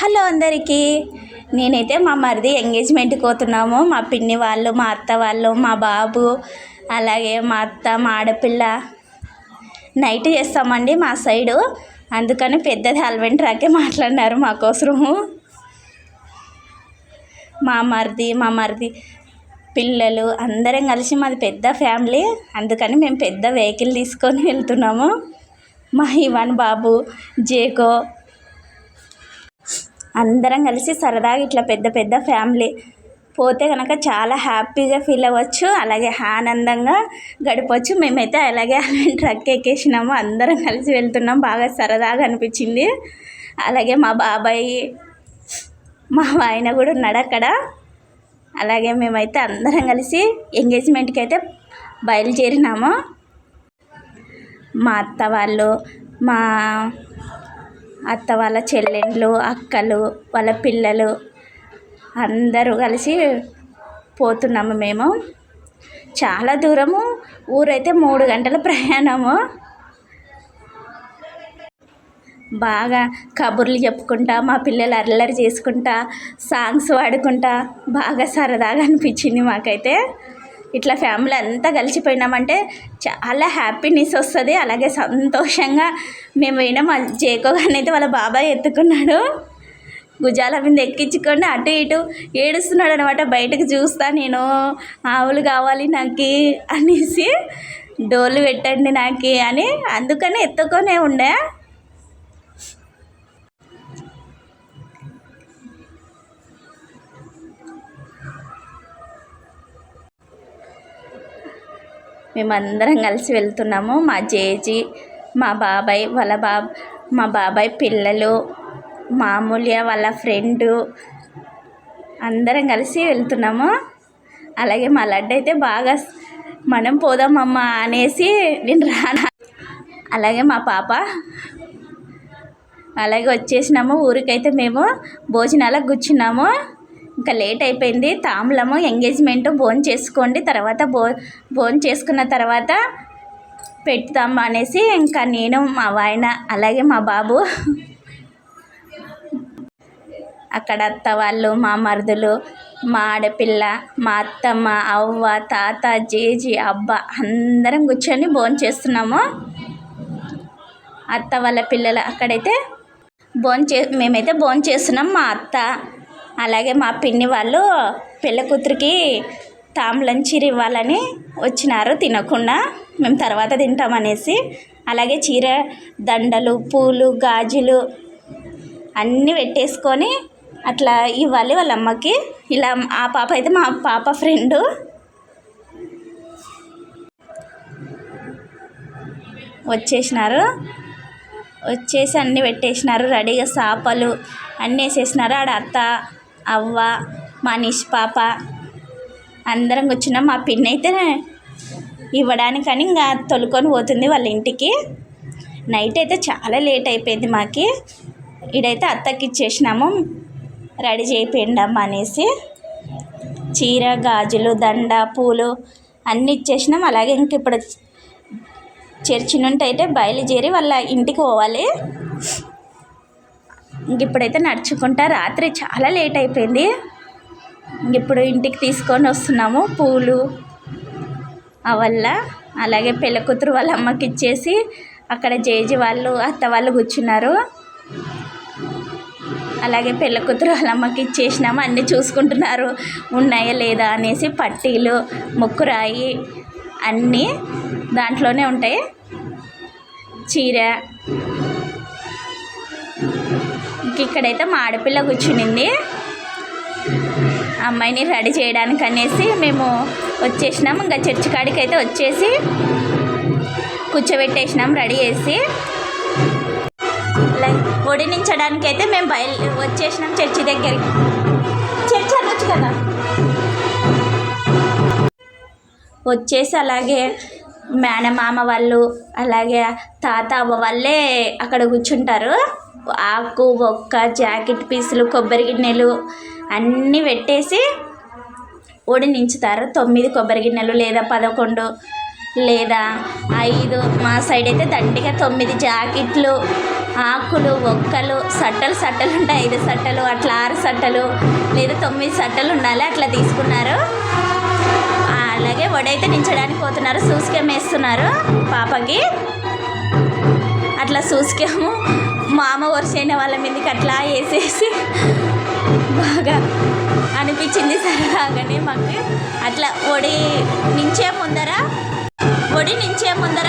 Hello అందరికీ. నేనైతే మా మరిది ఎంగేజ్మెంట్కి పోతున్నాము. మా పిన్ని వాళ్ళు మా అత్త వాళ్ళు మా బాబు అలాగే మా అత్త మా ఆడపిల్ల. నైట్ చేస్తామండి మా సైడు. అందుకని పెద్దది హల్వెంట్ రాకే మాట్లాడినారు మా కోసము. మా మరిది మా మరిది పిల్లలు అందరం కలిసి మాది పెద్ద ఫ్యామిలీ. అందుకని మేము పెద్ద వెహికల్ తీసుకొని వెళ్తున్నాము. మా ఇవాన్ బాబు జేకో అందరం కలిసి సరదాగా ఇట్లా పెద్ద పెద్ద ఫ్యామిలీ పోతే కనుక చాలా హ్యాపీగా ఫీల్ అవ్వచ్చు అలాగే ఆనందంగా గడపవచ్చు మేమైతే అలాగే అలాంటి ట్రక్ ఎక్కేసినాము అందరం కలిసి వెళ్తున్నాం. బాగా సరదాగా అనిపించింది. అలాగే మా బాబాయ్ మా ఆయన కూడా ఉన్నాడు అక్కడ. అలాగే మేమైతే అందరం కలిసి ఎంగేజ్మెంట్కి అయితే బయలుదేరినాము. మా అత్త వాళ్ళు మా అత్త వాళ్ళ చెల్లెళ్ళు అక్కలు వాళ్ళ పిల్లలు అందరూ కలిసి పోతున్నాము మేము. చాలా దూరము ఊరైతే మూడు గంటల ప్రయాణము. బాగా కబుర్లు చెప్పుకుంటా మా పిల్లలు అల్లరి చేసుకుంటా సాంగ్స్ పాడుకుంటా బాగా సరదాగా అనిపించింది మాకైతే. ఇట్లా ఫ్యామిలీ అంతా కలిసిపోయినామంటే చాలా హ్యాపీనెస్ వస్తుంది. అలాగే సంతోషంగా మేము పోయినా మా జేకో గారిని అయితే వాళ్ళ బాబాయ్ ఎత్తుకున్నాడు. భుజాల మీద ఎక్కించుకొని అటు ఇటు ఏడుస్తున్నాడు అనమాట బయటకు చూస్తా నేను ఆవులు కావాలి నాకు అనేసి డోలు పెట్టండి నాకు అని అందుకనే ఎత్తుకొనే ఉండే. మేమందరం కలిసి వెళ్తున్నాము. మా జేజీ మా బాబాయ్ వాళ్ళ బాబ్ మా బాబాయ్ పిల్లలు మా అమూల్య వాళ్ళ ఫ్రెండు అందరం కలిసి వెళ్తున్నాము. అలాగే మా లడ్డు అయితే బాగా మనం పోదామమ్మా అనేసి నేను రానా అలాగే మా పాప అలాగే వచ్చేసినాము. ఊరికైతే మేము భోజనాలకు కూర్చున్నాము. ఇంకా లేట్ అయిపోయింది. తాంబూలము ఎంగేజ్మెంట్ భోన్ చేసుకోండి. తర్వాత భో భోన్ చేసుకున్న తర్వాత పెడతాం అనేసి ఇంకా నేను మా వాయన అలాగే మా బాబు అక్కడ అత్త వాళ్ళు మా మరుదులు మా ఆడపిల్ల మా అత్తమ్మ అవ్వ తాత జేజీ అబ్బ అందరం కూర్చొని భోజనం చేస్తున్నాము. అత్త వాళ్ళ పిల్లలు అక్కడైతే భోజనం చే మేమైతే భోజనం చేస్తున్నాం. మా అత్త అలాగే మా పిన్ని వాళ్ళు పెళ్ళ కూతురికి తాంబూలం చీర ఇవ్వాలని వచ్చినారు తినకుండా. మేము తర్వాత తింటామనేసి అలాగే చీర దండలు పూలు గాజులు అన్నీ పెట్టేసుకొని అట్లా ఇవ్వాలి వాళ్ళ అమ్మకి. ఇలా ఆ పాప అయితే మా పాప ఫ్రెండు. వచ్చేసినారు. వచ్చేసి అన్నీ పెట్టేసినారు. రెడీగా చేపలు అన్నీ వేసేసినారు. ఆడ అత్త అవ్వ మా నిష్ పాప అందరం కూర్చున్నాం. మా పిన్ని అయితే ఇవ్వడానికని ఇంకా తొలుకొని పోతుంది వాళ్ళ ఇంటికి. నైట్ అయితే చాలా లేట్ అయిపోయింది మాకి. ఇడైతే అత్తకి ఇచ్చేసినాము. రెడీ చేయిపోయిండమ్మా అనేసి. చీర గాజులు దండ పూలు అన్నీ ఇచ్చేసినాం. అలాగే ఇంక ఇప్పుడు చర్చి నుండి అయితే బయలుదేరి వాళ్ళ ఇంటికి పోవాలి. ఇంక ఇప్పుడైతే నడుచుకుంటా. రాత్రి చాలా లేట్ అయిపోయింది. ఇప్పుడు ఇంటికి తీసుకొని వస్తున్నాము పూలు అవల్ల అలాగే పెళ్ళికూతురు వాళ్ళ అమ్మకి ఇచ్చేసి అక్కడ జేజీ వాళ్ళు అత్త వాళ్ళు కూర్చున్నారు. అలాగే పెళ్ళకూతురు వాళ్ళ అమ్మకి ఇచ్చేసినాము. అన్నీ చూసుకుంటున్నారు. ఉన్నాయా లేదా అనేసి పట్టీలు ముక్కురాయి అన్నీ దాంట్లోనే ఉంటాయి. చీర ఇక్కడైతే మా ఆడపిల్ల కూర్చునింది. అమ్మాయిని రెడీ చేయడానికి అనేసి మేము వచ్చేసినాం. ఇంకా చర్చి కాడికి అయితే వచ్చేసి కూర్చోబెట్టేసినాం రెడీ చేసి. లైక్ ఒడినించడానికి అయితే మేము బయలు వచ్చేసినాం చర్చి దగ్గరికి. చర్చి అనొచ్చు కదా? వచ్చేసి అలాగే మేనమామ వాళ్ళు అలాగే తాత అవ్వ వాళ్ళే అక్కడ కూర్చుంటారు. ఆకు ఒక్క జాకెట్ పీసులు కొబ్బరి గిన్నెలు అన్నీ పెట్టేసి ఉడినించుతారు తొమ్మిది కొబ్బరి గిన్నెలు లేదా పదకొండు లేదా ఐదు. మా సైడ్ అయితే దండిగా తొమ్మిది జాకెట్లు ఆకులు ఒక్కలు సట్టలు సట్టలు ఉంటాయి ఐదు సట్టలు అట్లా ఆరు సట్టలు లేదా తొమ్మిది సట్టలు ఉండాలి. అట్లా తీసుకున్నారు. అలాగే వడైతే నించడానికి పోతున్నారు. సూస్కేం వేస్తున్నారు పాపకి. అట్లా సూసుకేము మామ వరుసైన వాళ్ళ మీదకి అట్లా వేసేసి బాగా అనిపించింది సరదాగానే మాకు. అట్లా ఒడి నించే ముందర ఒడి నించే ముందర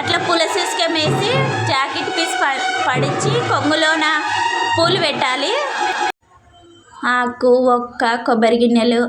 అట్లా పూల సూస్కేం వేసి జాకెట్ పీస్ ప పడించి కొంగులోన పూలు పెట్టాలి. ఆకు ఒక్క కొబ్బరి గిన్నెలు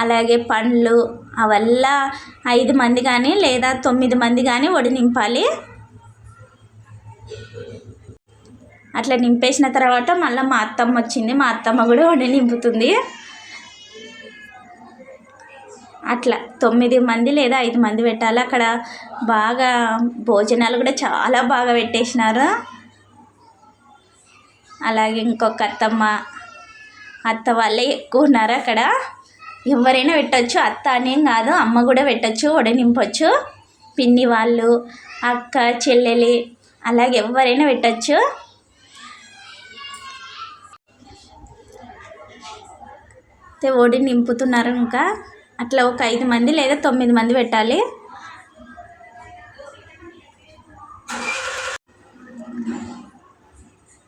అలాగే పండ్లు అవల్ల ఐదు మంది కానీ లేదా తొమ్మిది మంది కానీ ఒడి నింపాలి. అట్లా నింపేసిన తర్వాత మళ్ళీ మా అత్తమ్మ వచ్చింది. మా అత్తమ్మ కూడా వండి నింపుతుంది. అట్లా తొమ్మిది మంది లేదా ఐదు మంది పెట్టాలి. అక్కడ బాగా భోజనాలు కూడా చాలా బాగా పెట్టేసినారు. అలాగే ఇంకొక అత్తమ్మ అత్త వాళ్ళే ఎక్కువ ఉన్నారు అక్కడ. ఎవరైనా పెట్టచ్చు. అత్త అనేం కాదు అమ్మ కూడా పెట్టచ్చు వడ నింపొచ్చు. పిన్ని వాళ్ళు అక్క చెల్లెలి అలాగే ఎవరైనా పెట్టచ్చు. ఒడి నింపుతున్నారు ఇంకా. అట్లా ఒక ఐదు మంది లేదా తొమ్మిది మంది పెట్టాలి.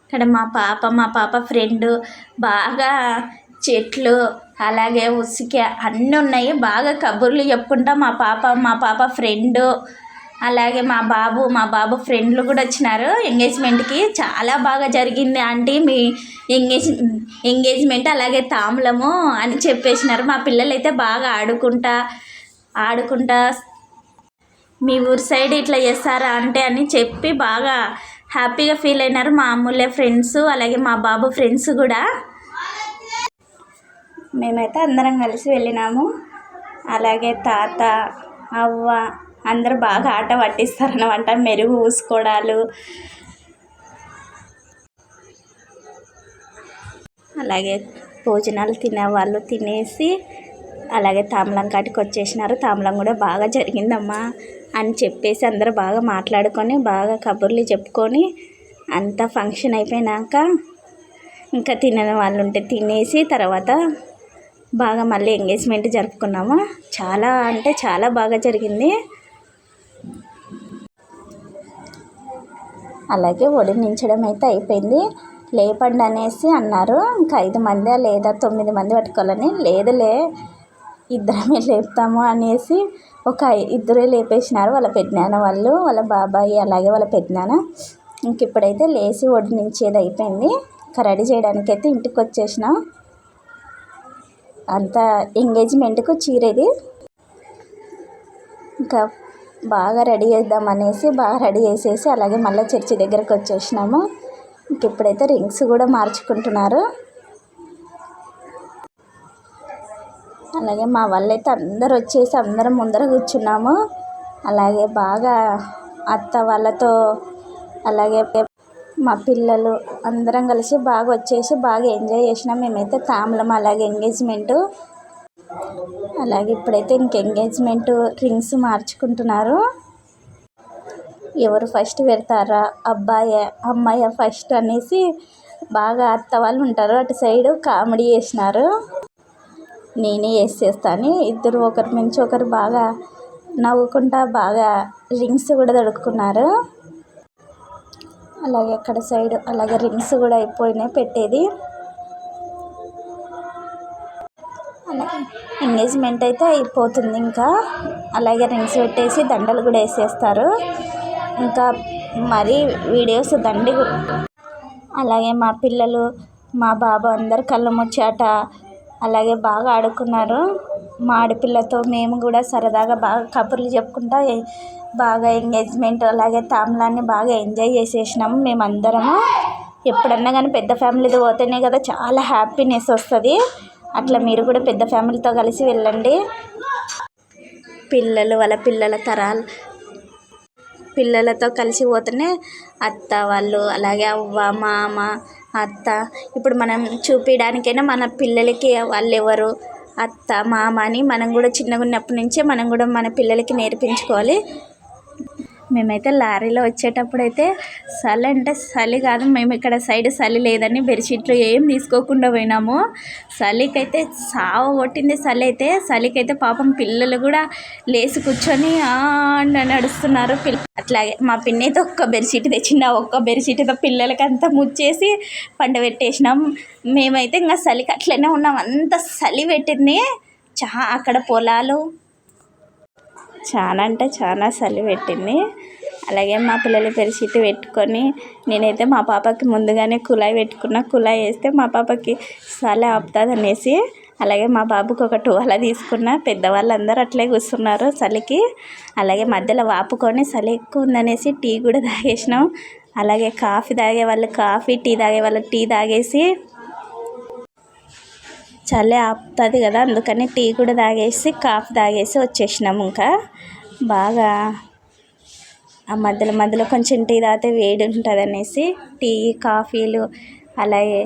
ఇక్కడ మా పాప మా పాప ఫ్రెండ్ బాగా చెట్లు అలాగే ఉసిక అన్నీ ఉన్నాయి. బాగా కబుర్లు చెప్పుకుంటా మా పాప మా పాప ఫ్రెండ్ అలాగే మా బాబు మా బాబు ఫ్రెండ్లు కూడా వచ్చినారు ఎంగేజ్మెంట్కి. చాలా బాగా జరిగింది ఆంటీ. మీ ఎంగేజ్ ఎంగేజ్మెంట్ అలాగే తాంబూలము అని చెప్పేసినారు. మా పిల్లలు అయితే బాగా ఆడుకుంటా ఆడుకుంటా మీ ఊరి సైడ్ ఇట్లా చేస్తారా అంటే అని చెప్పి బాగా హ్యాపీగా ఫీల్ అయినారు మా అమ్ములే ఫ్రెండ్స్ అలాగే మా బాబు ఫ్రెండ్స్ కూడా. మేమైతే అందరం కలిసి వెళ్ళినాము. అలాగే తాత అవ్వ అందరు బాగా ఆట పట్టిస్తారనమాట మెరుగు పూసుకోవడాలు అలాగే భోజనాలు తినే వాళ్ళు తినేసి అలాగే తామలం కాటికి వచ్చేసినారు. తామలం కూడా బాగా జరిగిందమ్మా అని చెప్పేసి అందరూ బాగా మాట్లాడుకొని బాగా కబుర్లు చెప్పుకొని అంతా ఫంక్షన్ అయిపోయినాక ఇంకా తినని వాళ్ళు ఉంటే తినేసి తర్వాత బాగా మళ్ళీ ఎంగేజ్మెంట్ జరుపుకున్నాము. చాలా అంటే చాలా బాగా జరిగింది. అలాగే వడినించడం అయితే అయిపోయింది. లేపండి అనేసి అన్నారు. ఇంకా ఐదు మంది లేదా తొమ్మిది మంది పట్టుకోవాలని లేదులే ఇద్దరమే లేపుతాము అనేసి ఒక ఇద్దరే లేపేసినారు వాళ్ళ పెద్దనాన్న వాళ్ళు వాళ్ళ బాబాయి అలాగే వాళ్ళ పెద్దనాన్న. ఇంక ఇప్పుడైతే లేచి వడినించేది అయిపోయింది. ఇంకా రెడీ చేయడానికి అయితే ఇంటికి వచ్చేసినాం అంత ఎంగేజ్మెంట్కు చీరేది. ఇంకా బాగా రెడీ చేద్దాం అనేసి బాగా రెడీ చేసేసి అలాగే మళ్ళీ చర్చి దగ్గరకు వచ్చేసినాము. ఇంక ఇప్పుడైతే రింగ్స్ కూడా మార్చుకుంటున్నారు. అలాగే మా వాళ్ళైతే అందరు వచ్చేసి అందరం ముందర కూర్చున్నాము. అలాగే బాగా అత్త వాళ్ళతో అలాగే మా పిల్లలు అందరం కలిసి బాగా వచ్చేసి బాగా ఎంజాయ్ చేసినాం. మేమైతే తాంబూలం అలాగే ఎంగేజ్మెంటు అలాగే ఇప్పుడైతే ఇంక ఎంగేజ్మెంట్ రింగ్స్ మార్చుకుంటున్నారు. ఎవరు ఫస్ట్ పెడతారా? అబ్బాయి అమ్మాయి ఫస్ట్ అనేసి బాగా అత్త వాళ్ళు ఉంటారు. అటు సైడు కామెడీ చేసినారు. నేనే వేసేస్తాను ఇద్దరు ఒకరి నుంచి ఒకరు బాగా నవ్వుకుంటా బాగా రింగ్స్ కూడా దొడుక్కున్నారు అలాగే అక్కడ సైడ్ అలాగే రింగ్స్ కూడా అయిపోయినాయి పెట్టేది. అలాగే ఎంగేజ్మెంట్ అయితే అయిపోతుంది ఇంకా. అలాగే రింగ్స్ పెట్టేసి దండలు కూడా వేసేస్తారు. ఇంకా మరీ వీడియోస్ దండి అలాగే మా పిల్లలు మా బాబు అందరు కళ్ళు ముచ్చాట. అలాగే బాగా ఆడుకున్నారు. మా ఆడపిల్లతో మేము కూడా సరదాగా బాగా కబుర్లు చెప్పుకుంటా బాగా ఎంగేజ్మెంట్ అలాగే తామలాన్ని బాగా ఎంజాయ్ చేసేసినాము మేమందరము. ఎప్పుడన్నా కానీ పెద్ద ఫ్యామిలీతో పోతేనే కదా చాలా హ్యాపీనెస్ వస్తుంది. అట్లా మీరు కూడా పెద్ద ఫ్యామిలీతో కలిసి వెళ్ళండి. పిల్లలు వాళ్ళ పిల్లల తరాలు. పిల్లలతో కలిసి పోతేనే అత్త వాళ్ళు అలాగే అవ్వ మామ అత్త. ఇప్పుడు మనం చూపించడానికైనా మన పిల్లలకి వాళ్ళు ఎవరు? అత్త మామ అని మనం కూడా చిన్నగా ఉన్నప్పటి నుంచే మనం కూడా మన పిల్లలకి నేర్పించుకోవాలి. మేమైతే లారీలో వచ్చేటప్పుడు అయితే చలి అంటే చలి కాదు మేము ఇక్కడ సైడ్ చలి లేదని బెడ్షీట్లు ఏం తీసుకోకుండా పోయినాము. చలికైతే సావ కొట్టింది చలి అయితే చలికైతే పాపం పిల్లలు కూడా లేచి కూర్చొని "ఆ" నడుస్తున్నారు. పిల్ల అట్లాగే మా పిన్ని అయితే ఒక్క బెడ్షీట్ తెచ్చింది. ఆ ఒక్క బెడ్షీట్తో పిల్లలకి అంతా ముచ్చేసి పండబెట్టేసినాం మేమైతే ఇంకా చలికి అట్లనే ఉన్నాం. అంత చలి పెట్టింది. చా అక్కడ పొలాలు చాలా అంటే చాలా చలి పెట్టింది. అలాగే మా పిల్లలు బెడ్షీట్ పెట్టుకొని నేనైతే మా పాపకి ముందుగానే కుళాయి పెట్టుకున్న. కుళాయి వేస్తే మా పాపకి చలి ఆపుతుంది అనేసి అలాగే మా బాబుకి ఒక టువాల తీసుకున్న. పెద్దవాళ్ళందరూ అట్లే కూర్చున్నారు చలికి అలాగే మధ్యలో వాపుకొని చలి ఎక్కువ ఉందనేసి టీ కూడా తాగేసినాం. అలాగే కాఫీ తాగే వాళ్ళు కాఫీ టీ తాగే వాళ్ళు టీ తాగేసి చలి ఆపుతుంది కదా అందుకని టీ కూడా తాగేసి కాఫీ తాగేసి వచ్చేసినాము ఇంకా. బాగా ఆ మధ్యలో మధ్యలో కొంచెం టీ తాగితే వేడి ఉంటుంది అనేసి టీ కాఫీలు అలాగే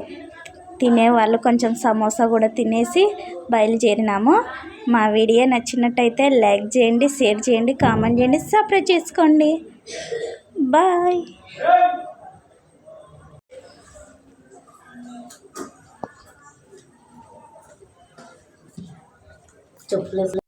తినేవాళ్ళు కొంచెం సమోసా కూడా తినేసి బయలుదేరినాము. మా వీడియో నచ్చినట్టయితే లైక్ చేయండి షేర్ చేయండి కామెంట్ చేయండి సబ్స్క్రైబ్ చేసుకోండి. బాయ్. చెప్పులేదు